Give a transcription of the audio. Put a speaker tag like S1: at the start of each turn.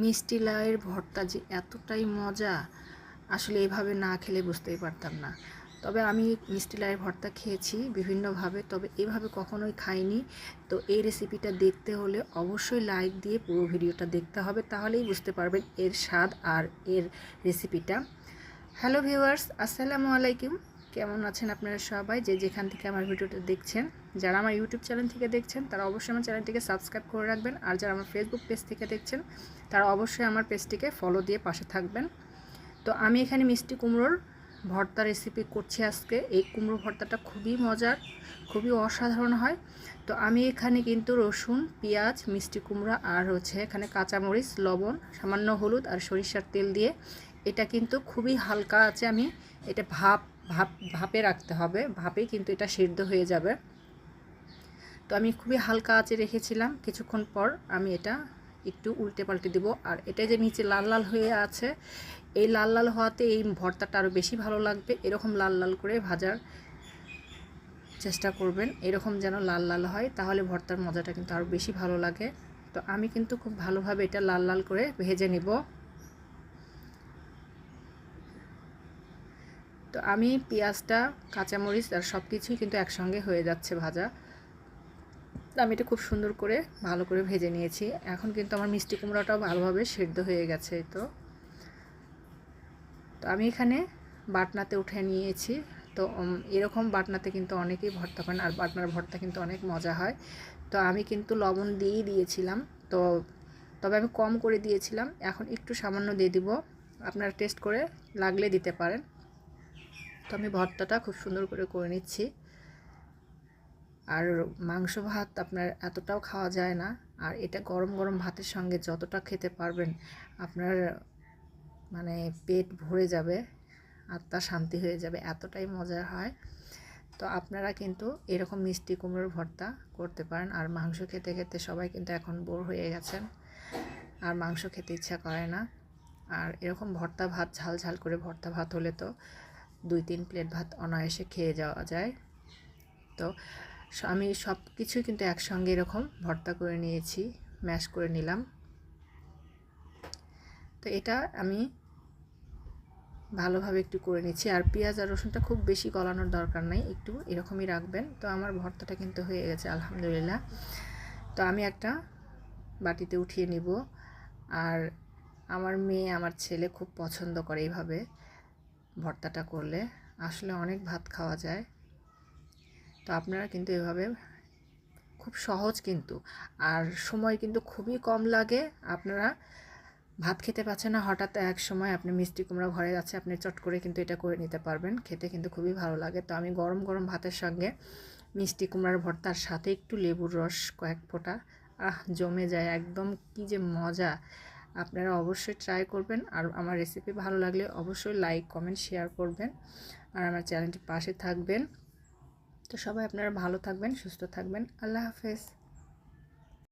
S1: মিষ্টি লাউয়ের ভর্তা যে এতটাই মজা, আসলে এভাবে না খেলে বুঝতেই পারতাম না। তবে আমি মিষ্টি লাউয়ের ভর্তা খেয়েছি বিভিন্নভাবে, তবে এভাবে কখনোই খাইনি। তো এই রেসিপিটা দেখতে হলে অবশ্যই লাইক দিয়ে পুরো ভিডিওটা দেখতে হবে, তাহলেই বুঝতে পারবেন এর স্বাদ আর এর রেসিপিটা হ্যালো ভিউয়ার্স আসসালামু আলাইকুম। কেমন আছেন আপনারা সবাই? যে যেখান থেকে আমার ভিডিওটা দেখছেন, যারা আমার ইউটিউব চ্যানেল থেকে দেখছেন, তারা অবশ্যই আমার চ্যানেলটিকে সাবস্ক্রাইব করে রাখবেন। আর যারা আমার ফেসবুক পেজ থেকে দেখছেন, তারা অবশ্যই আমার পেজটিকে ফলো দিয়ে পাশে থাকবেন। তো আমি এখানে মিষ্টি কুমড়োর ভর্তা রেসিপি করছি আজকে। এই কুমড়ো ভর্তাটা খুবই মজার, খুবই অসাধারণ হয়। তো আমি এখানে কিন্তু রসুন, পেঁয়াজ, মিষ্টি কুমড়া আর হচ্ছে এখানে কাঁচামরিচ, লবণ, সামান্য হলুদ আর সরিষার তেল দিয়ে এটা কিন্তু খুবই হালকা আছে আমি এটা ভাপ ভাপ, ভাপে রাখতে হবে। ভাপেই কিন্তু এটা সিদ্ধ হয়ে যাবে। তো আমি খুবই হালকা আঁচে রেখেছিলাম। কিছুক্ষণ পর আমি এটা একটু উল্টে পাল্টে দেবো। আর এটা যে নিচে লাল লাল হয়ে আছে, এই লাল লাল হওয়াতে এই ভর্তাটা আরও বেশি ভালো লাগবে। এরকম লাল লাল করে ভাজার চেষ্টা করবেন। এরকম যেন লাল লাল হয়, তাহলে ভর্তার মজাটা কিন্তু আরও বেশি ভালো লাগে। তো আমি কিন্তু খুব ভালোভাবে এটা লাল লাল করে ভেজে নিব। তো আমি পেঁয়াজটা, কাঁচামরিচ আর সব কিছুই কিন্তু একসঙ্গে হয়ে যাচ্ছে ভাজা। তো আমি এটা খুব সুন্দর করে ভালো করে ভেজে নিয়েছি। এখন কিন্তু আমার মিষ্টি কুমড়াটাও ভালোভাবে সেদ্ধ হয়ে গেছে তো। তো আমি এখানে বাটনাতে উঠে নিয়েছি। তো এরকম বাটনাতে কিন্তু অনেকেই ভর্তা করেন আর বাটনার ভর্তা কিন্তু অনেক মজা হয়। তো আমি কিন্তু লবণ দিয়েই দিয়েছিলাম। তো, তবে আমি কম করে দিয়েছিলাম। এখন একটু সামান্য দিয়ে দিব। আপনারা টেস্ট করে লাগলে দিতে পারেন। তো আমি ভর্তাটা খুব সুন্দর করে করে নিচ্ছি। আর মাংস ভাত আপনার এতটাও খাওয়া যায় না। আর এটা গরম গরম ভাতের সঙ্গে যতটা খেতে পারবেন, আপনার মানে পেট ভরে যাবে, আত্মা শান্তি হয়ে যাবে, এতটাই মজা হয়। তো আপনারা কিন্তু এরকম মিষ্টি কুমড়োর ভর্তা করতে পারেন। আর মাংস খেতে খেতে সবাই কিন্তু এখন বোর হয়ে গেছেন। আর মাংস খেতে ইচ্ছা করে না। আর এরকম ভর্তা ভাত, ঝাল ঝাল করে ভর্তা ভাত হলে তো দুই তিন প্লেট ভাত অনায়াসে খেয়ে যাওয়া যায়। তো আমি সব কিছুই কিন্তু একসঙ্গে এরকম ভর্তা করে নিয়েছি, ম্যাশ করে নিলাম। তো এটা আমি ভালোভাবে একটু করে নিচ্ছি। আর পেঁয়াজ আর রসুনটা খুব বেশি গলানোর দরকার নেই, একটু এরকমই রাখবেন। তো আমার ভর্তাটা কিন্তু হয়ে গেছে, আলহামদুলিল্লাহ। তো আমি একটা বাটিতে উঠিয়ে নিব। আর আমার মেয়ে, আমার ছেলে খুব পছন্দ করে এইভাবে। ভর্তাটা করলে আসলে অনেক ভাত খাওয়া যায়। তো আপনারা কিন্তু এভাবে খুব সহজ কিন্তু। আর সময় কিন্তু খুবই কম লাগে। আপনারা ভাত খেতে পাচ্ছেন না, হঠাৎ এক সময় আপনি মিষ্টি কুমড়া ঘরে আছে আপনি চট করে কিন্তু এটা করে নিতে পারবেন। খেতে কিন্তু খুবই ভালো লাগে। তো আমি গরম গরম ভাতের সঙ্গে মিষ্টি কুমড়ার ভর্তার সাথে একটু লেবুর রস, কয়েক ফোঁটা। আহ, জমে যায়। একদম কি যে মজা! আপনারা অবশ্যই ট্রাই করবেন। আর আমার রেসিপি ভালো লাগলে অবশ্যই লাইক কমেন্ট শেয়ার করবেন। আর আমার চ্যানেলটি পাশে থাকবেন। তো সবাই আপনারা ভালো থাকবেন, সুস্থ থাকবেন। আল্লাহ হাফেজ।